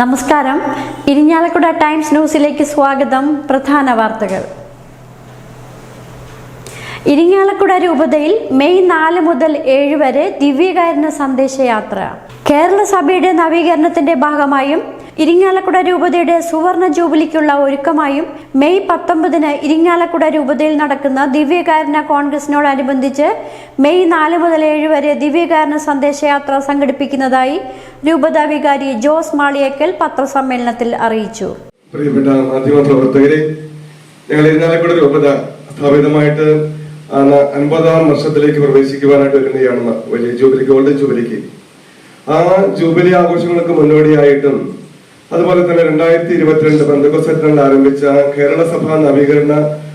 നമസ്കാരം. ഇരിഞ്ഞാലക്കുട ടൈംസ് ന്യൂസിലേക്ക് സ്വാഗതം. പ്രധാന വാർത്തകൾ. ഇരിങ്ങാലക്കുട രൂപതയിൽ മെയ് നാല് മുതൽ ഏഴ് വരെ ദിവ്യകാരുണ്യ സന്ദേശയാത്ര. കേരള സഭയുടെ നവീകരണത്തിന്റെ ഭാഗമായും ഇരിങ്ങാലക്കുട രൂപതയുടെ സുവർണ ജൂബിലിക്കുള്ള ഒരുക്കമായും മെയ് പത്തൊമ്പതിന് ഇരിങ്ങാലക്കുട രൂപതയിൽ നടക്കുന്ന ദിവ്യകാരുണ്യ കോൺഗ്രസിനോടനുബന്ധിച്ച് മെയ് നാല് മുതൽ ഏഴ് വരെ ദിവ്യകാരുണ്യ സന്ദേശയാത്ര സംഘടിപ്പിക്കുന്നതായി രൂപതാവികാരി ജോസ് മാളിയേക്കൽ പത്രസമ്മേളനത്തിൽ അറിയിച്ചു. പ്രിയപ്പെട്ട മാധ്യമ പ്രവർത്തകരെ ഞങ്ങൾ ഇരിങ്ങാലക്കുട രൂപത സ്ഥാപിതമായിട്ട് ആണ് അൻപതാം വർഷത്തിലേക്ക് പ്രവേശിക്കുവാനായിട്ട് വരുന്നതാണ് വലിയ ജൂബിലി ഗോൾഡൻ ജൂബിലിക്ക്. ആ ജൂബിലി ആഘോഷങ്ങൾക്ക് മുന്നോടിയായിട്ടും അതുപോലെ തന്നെ രണ്ടായിരത്തി ഇരുപത്തിരണ്ട് ബന്ധുക്കോസെറ്റിനാൽ ആരംഭിച്ച കേരള സഭാ നവീകരണ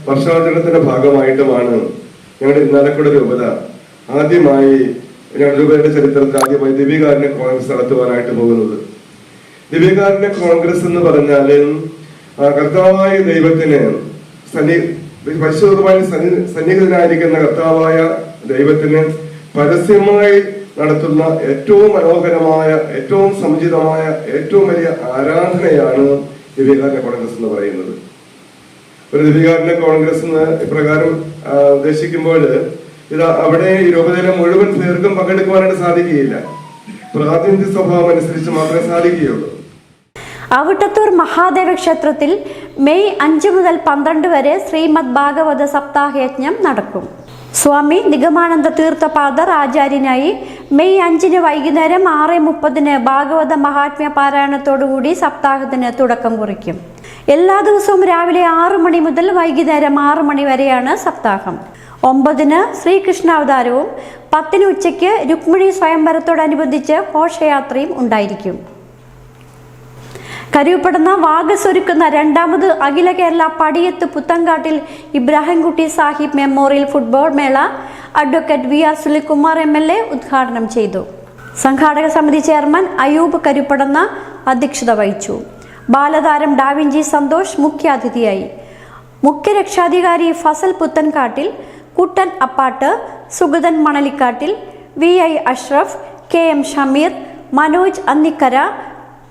വർഷാചരണത്തിന്റെ ഭാഗമായിട്ടുമാണ് ഞങ്ങളുടെ ഇന്നാലക്കുട രൂപത. ആദ്യമായി ഞങ്ങളുടെ രൂപതയുടെ ചരിത്രത്തിൽ ആദ്യമായി ദിവ്യകാരുണ്യ കോൺഗ്രസ് നടത്തുവാനായിട്ട് പോകുന്നത്. ദിവ്യകാരുണ്യ കോൺഗ്രസ് എന്ന് പറഞ്ഞാൽ കർത്താവായ ദൈവത്തിന് സന്നി പരിശുദ്ധമായി സന്നി സന്നിഹിതനായിരിക്കുന്ന കർത്താവായ ദൈവത്തിന് പരസ്യമായി നടത്തുന്ന ഏറ്റവും മനോഹരമായ ഏറ്റവും സമുചിതമായ ഏറ്റവും വലിയ ആരാധനയാണ് ദിവ്യകാരുണ്യ കോൺഗ്രസ് എന്ന് പറയുന്നത്. ഒരു ദിവ്യകാരുണ്യ കോൺഗ്രസ് എന്ന് ഇപ്രകാരം ഉദ്ദേശിക്കുമ്പോൾ ഇത് അവിടെ ഈ രൂപതയിലെ മുഴുവൻ പേർക്കും പങ്കെടുക്കുവാനായിട്ട് സാധിക്കുകയില്ല. പ്രാതിനിധ്യ സ്വഭാവം അനുസരിച്ച് മാത്രമേ സാധിക്കുകയുള്ളൂ. അവിട്ടത്തൂർ മഹാദേവ ക്ഷേത്രത്തിൽ മെയ് അഞ്ച് മുതൽ പന്ത്രണ്ട് വരെ ശ്രീമദ് ഭാഗവത സപ്താഹയജ്ഞം നടക്കും. സ്വാമി നിഗമാനന്ദ തീർത്ഥപാദർ ആചാര്യനായി മെയ് അഞ്ചിന് വൈകുന്നേരം ആറ് മുപ്പതിന് ഭാഗവത മഹാത്മ്യ പാരായണത്തോടുകൂടി സപ്താഹത്തിന് തുടക്കം കുറിക്കും. എല്ലാ ദിവസവും രാവിലെ ആറു മണി മുതൽ വൈകുന്നേരം ആറു മണി വരെയാണ് സപ്താഹം. ഒമ്പതിന് ശ്രീകൃഷ്ണാവതാരവും പത്തിന് ഉച്ചയ്ക്ക് രുക്മിണി സ്വയംവരത്തോടനുബന്ധിച്ച് ഘോഷയാത്രയും ഉണ്ടായിരിക്കും. കരുവപ്പെടുന്ന വാഗസൊരുക്കുന്ന രണ്ടാമത് അഖില കേരള പടിയത്ത് പുത്തങ്കാട്ടിൽ ഇബ്രാഹിംകുട്ടി സാഹിബ് മെമ്മോറിയൽ ഫുട്ബോൾ മേള advocate V R Sunilkumar M L A ഉദ്ഘാടനം ചെയ്തു. സംഘാടക സമിതി ചെയർമാൻ അയൂബ് കരുപ്പടന്ന അധ്യക്ഷത വഹിച്ചു. ബാലതാരം ഡാവിഞ്ചി സന്തോഷ് മുഖ്യാതിഥിയായി. മുഖ്യ രക്ഷാധികാരി Fazal Puthankattil Kuttan Appatt Sugathan Manalikattil V I Ashraf K M Shameer Manoj Annikkara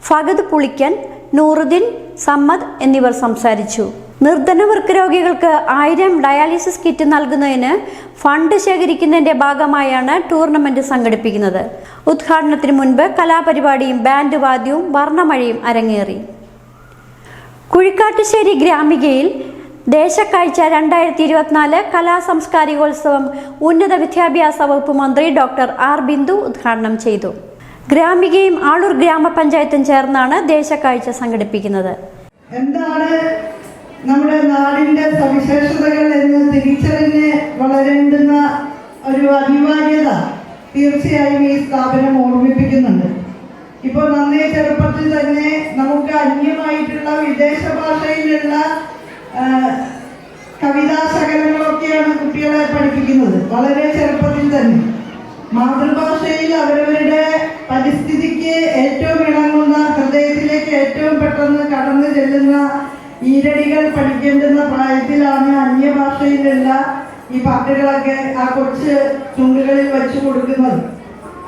Fahad Pulikkan Nooruddeen Sammad എന്നിവർ സംസാരിച്ചു. നിർധന വൃക്കരോഗികൾക്ക് ആയിരം ഡയാലിസിസ് കിറ്റ് നൽകുന്നതിന് ഫണ്ട് ശേഖരിക്കുന്നതിന്റെ ഭാഗമായാണ് ടൂർണമെന്റ് സംഘടിപ്പിക്കുന്നത്. ഉദ്ഘാടനത്തിന് മുൻപ് കലാപരിപാടിയും ബാൻഡ് വാദ്യവും വർണമഴയും അരങ്ങേറി. കുഴിക്കാട്ടുശ്ശേരി ഗ്രാമികയിൽ ദേശക്കാഴ്ച രണ്ടായിരത്തി ഇരുപത്തിനാല് കലാ സാംസ്കാരികോത്സവം ഉന്നത വിദ്യാഭ്യാസ വകുപ്പ് മന്ത്രി ഡോക്ടർ ആർ ബിന്ദു ഉദ്ഘാടനം ചെയ്തു. ഗ്രാമികയും ആളൂർ ഗ്രാമപഞ്ചായത്തും ചേർന്നാണ് ദേശക്കാഴ്ച സംഘടിപ്പിക്കുന്നത്. എന്താണ് നമ്മുടെ നാടിന്റെ സവിശേഷതകൾ എന്ന് തിരിച്ചറിഞ്ഞ് വളരേണ്ടുന്ന ഒരു അനിവാര്യത തീർച്ചയായും ഈ സ്ഥാപനം ഓർമ്മിപ്പിക്കുന്നുണ്ട്. ഇപ്പോൾ നന്നേ ചെറുപ്പത്തിൽ തന്നെ നമുക്ക് അന്യമായിട്ടുള്ള വിദേശ ഭാഷയിലുള്ള കവിതാ ശകലങ്ങളൊക്കെയാണ് കുട്ടികളെ പഠിപ്പിക്കുന്നത്. വളരെ ചെറുപ്പത്തിൽ തന്നെ. മാതൃഭാഷയിൽ അവരവരുടെ പരിസ്ഥിതിക്ക് ഏറ്റവും ഇണങ്ങുന്ന ഹൃദയത്തിലേക്ക് ഏറ്റവും പെട്ടെന്ന് കടന്നു ചെല്ലുന്ന ഈരടികൾ പഠിക്കേണ്ടുന്ന പ്രായത്തിലാണ് അന്യഭാഷയിലുള്ള ഈ പാട്ടുകളൊക്കെ ആ കൊച്ച് ചുണ്ടുകളിൽ വെച്ചു കൊടുക്കുന്നത്.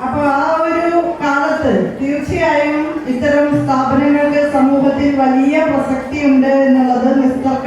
അപ്പോൾ ആ ഒരു കാലത്ത് തീർച്ചയായും ഇത്തരം സ്ഥാപനങ്ങൾക്ക് സമൂഹത്തിൽ വലിയ പ്രസക്തിയുണ്ട് എന്നുള്ളത് കാര്യമാണ്